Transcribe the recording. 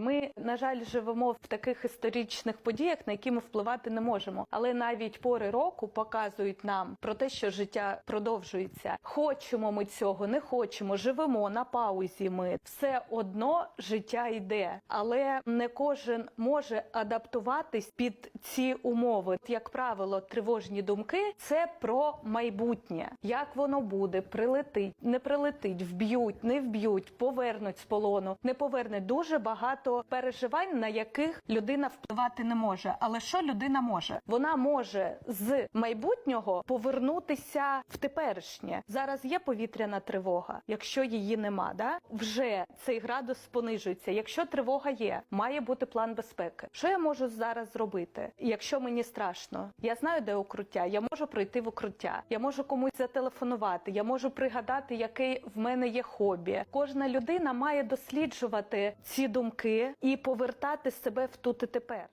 Ми, на жаль, живемо в таких історичних подіях, на які ми впливати не можемо. Але навіть пори року показують нам про те, що життя продовжується. Хочемо ми цього, не хочемо, живемо на паузі. Ми все одно життя йде, але не кожен може адаптуватись під ці умови. Як правило, тривожні думки це про майбутнє. Як воно буде, прилетить, не прилетить, вб'ють, не вб'ють, повернуть з полону, не повернуть. Дуже багато переживань, на яких людина впливати не може. Але що людина може? Вона може з майбутнього повернутися в теперішнє. Зараз є повітряна тривога. Якщо її нема, да вже цей градус понижується. Якщо тривога є, має бути план безпеки. Що я можу зараз зробити? Якщо мені страшно, я знаю, де укриття. Я можу пройти в укриття. Я можу комусь зателефонувати. Я можу пригадати, яке в мене є хобі. Кожна людина має досліджувати ці думки і повертати себе в тут і тепер.